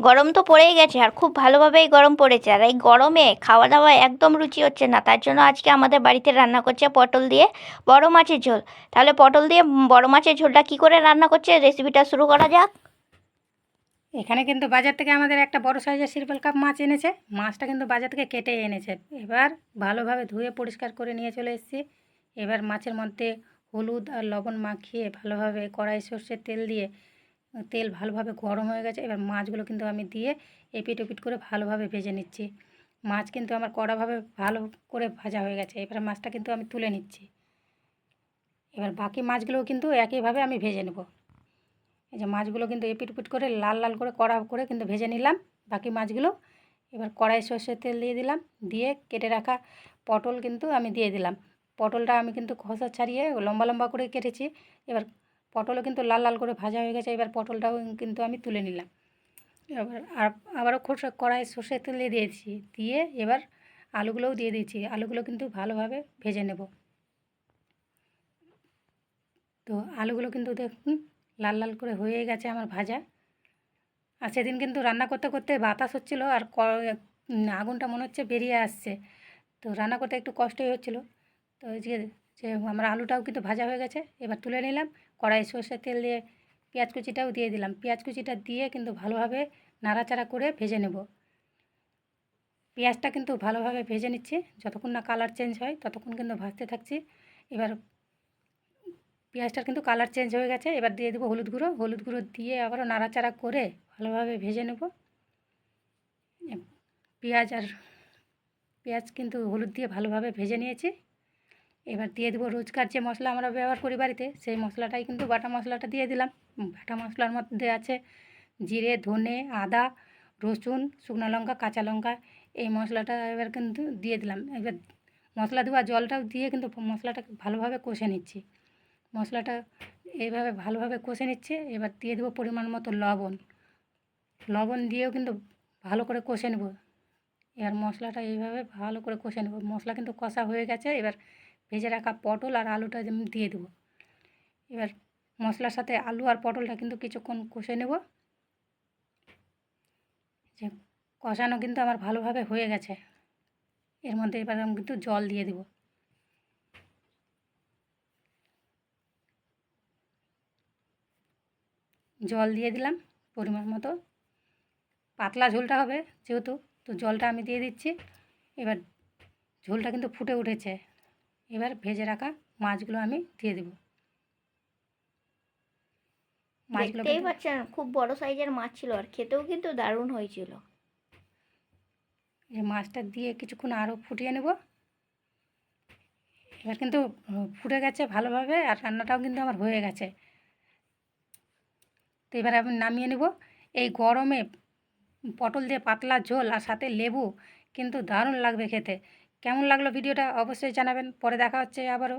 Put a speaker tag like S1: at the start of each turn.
S1: গরম তো পড়েই গেছে আর খুব ভালোভাবেই গরম পড়েছে। আর এই গরমে খাওয়া দাওয়া একদম রুচি হচ্ছে না। তার জন্য আজকে আমাদের বাড়িতে রান্না করছে পটল দিয়ে বড় মাছের ঝোল। তাহলে পটল দিয়ে বড় মাছের ঝোলটা কি করে রান্না করছে? রেসিপিটা শুরু করা যাক।
S2: এখানে কিন্তু বাজার থেকে আমাদের একটা বড় সাইজের সিলভার কাপ মাছ এনেছে। মাছটা কিন্তু বাজার থেকে কেটে এনেছে। এবার ভালোভাবে ধুয়ে পরিষ্কার করে নিয়ে চলে এসেছি। এবার মাছের মধ্যে হলুদ আর লবণ মাখিয়ে ভালোভাবে কড়াই সর্ষের তেল দিয়ে তেল ভালোভাবে গরম হয়ে গেছে, এবার মাছগুলো কিন্তু আমি দিয়ে এপিট ওপিট করে ভালোভাবে ভেজে নিচ্ছি। মাছ কিন্তু আমার কড়াভাবে ভালো করে ভাজা হয়ে গেছে, এবার মাছটা কিন্তু আমি তুলে নিচ্ছি। এবার বাকি মাছগুলোও কিন্তু একইভাবে আমি ভেজে নেব। এই যে মাছগুলো কিন্তু এপিট উপিট করে লাল লাল করে কড়া করে কিন্তু ভেজে নিলাম। বাকি মাছগুলো এবার কড়াই সর্ষের তেল দিয়ে দিলাম, দিয়ে কেটে রাখা পটল কিন্তু আমি দিয়ে দিলাম। পটলটা আমি কিন্তু খোসা ছাড়িয়ে লম্বা লম্বা করে কেটেছি। এবার পটলও কিন্তু লাল লাল করে ভাজা হয়ে গেছে, এবার পটলটাও কিন্তু আমি তুলে নিলাম। এবার আর আবারও খোসা কড়াই সর্ষে তেল দিয়ে দিয়েছি, দিয়ে এবার আলুগুলোও দিয়ে দিয়েছি, আলুগুলো কিন্তু ভালোভাবে ভেজে নেব। তো আলুগুলো কিন্তু দেখুন লাল লাল করে হয়ে গেছে আমার ভাজা। আর সেদিন কিন্তু রান্না করতে করতে বাতাস হচ্ছিল আর আগুনটা মনে হচ্ছে বেরিয়ে আসছে। তো রান্না করতে একটু কষ্টই হচ্ছিল। তো যে যে আমার আলুটাও কিন্তু ভাজা হয়ে গেছে, এবার তুলে নিলাম। কড়াই সর্ষের তেল দিয়ে পেঁয়াজ কুচিটাও দিয়ে দিলাম। পেঁয়াজ কুচিটা দিয়ে কিন্তু ভালোভাবে নাড়াচাড়া করে ভেজে নেব। পেঁয়াজটা কিন্তু ভালোভাবে ভেজে নিচ্ছি। যতক্ষণ না কালার চেঞ্জ হয় ততক্ষণ কিন্তু ভাজতে থাকছি। এবার পেঁয়াজটার কিন্তু কালার চেঞ্জ হয়ে গেছে। এবার দিয়ে দেবো হলুদ গুঁড়ো। হলুদ গুঁড়ো দিয়ে আবারও নাড়াচাড়া করে ভালোভাবে ভেজে নেব। পেঁয়াজ আর পেঁয়াজ কিন্তু হলুদ দিয়ে ভালোভাবে ভেজে নিয়েছি। এবার দিয়ে দেবো রোজকার যে মশলা আমরা ব্যবহার করি বাড়িতে, সেই মশলাটাই কিন্তু বাটা মশলাটা দিয়ে দিলাম। বাটা মশলার মধ্যে আছে জিরে, ধনে, আদা, রসুন, শুকনো লঙ্কা, কাঁচা লঙ্কা, এই মশলাটা এবার কিন্তু দিয়ে দিলাম। এবার মশলা দেওয়া জলটাও দিয়ে কিন্তু মশলাটাকে ভালোভাবে কষে নিচ্ছি। মশলাটা এইভাবে ভালোভাবে কষে নিচ্ছে। এবার দিয়ে দেবো পরিমাণ মতো লবণ। লবণ দিয়েও কিন্তু ভালো করে কষে নেব। এবার মশলাটা এইভাবে ভালো করে কষে নেব। মশলা কিন্তু কষা হয়ে গেছে। এবার ভেজে রাখা পটল আর আলুটা দিয়ে দেবো। এবার মশলার সাথে আলু আর পটলটা কিন্তু কিছুক্ষণ কষে নেব। যে কষানো কিন্তু আমার ভালোভাবে হয়ে গেছে। এর মধ্যে এবার আমি কিন্তু জল দিয়ে দেবো। জল দিয়ে দিলাম পরিমাণ মতো। পাতলা ঝোলটা হবে যেহেতু, তো জলটা আমি দিয়ে দিচ্ছি। এবার ঝোলটা কিন্তু ফুটে উঠেছে। এবার ভেজে রাখা মাছগুলো আমি দিয়ে দেবো। মাছগুলো
S1: দেখতেই পাচ্ছেন খুব বড় সাইজের মাছ ছিল আর খেতেও কিন্তু দারুণ হয়েছিল।
S2: এই মাছটা দিয়ে কিছুক্ষণ আরও ফুটিয়ে নেব। এবার কিন্তু ফুটে গেছে ভালোভাবে আর রান্নাটাও কিন্তু আমার হয়ে গেছে। তো এবার আমি নামিয়ে নেব। এই গরমে পটল দিয়ে পাতলা ঝোল আর সাথে লেবু কিন্তু দারুণ লাগবে খেতে। কেমন লাগল ভিডিওটা অবশ্যই জানাবেন। পরে দেখা হচ্ছে আবারও।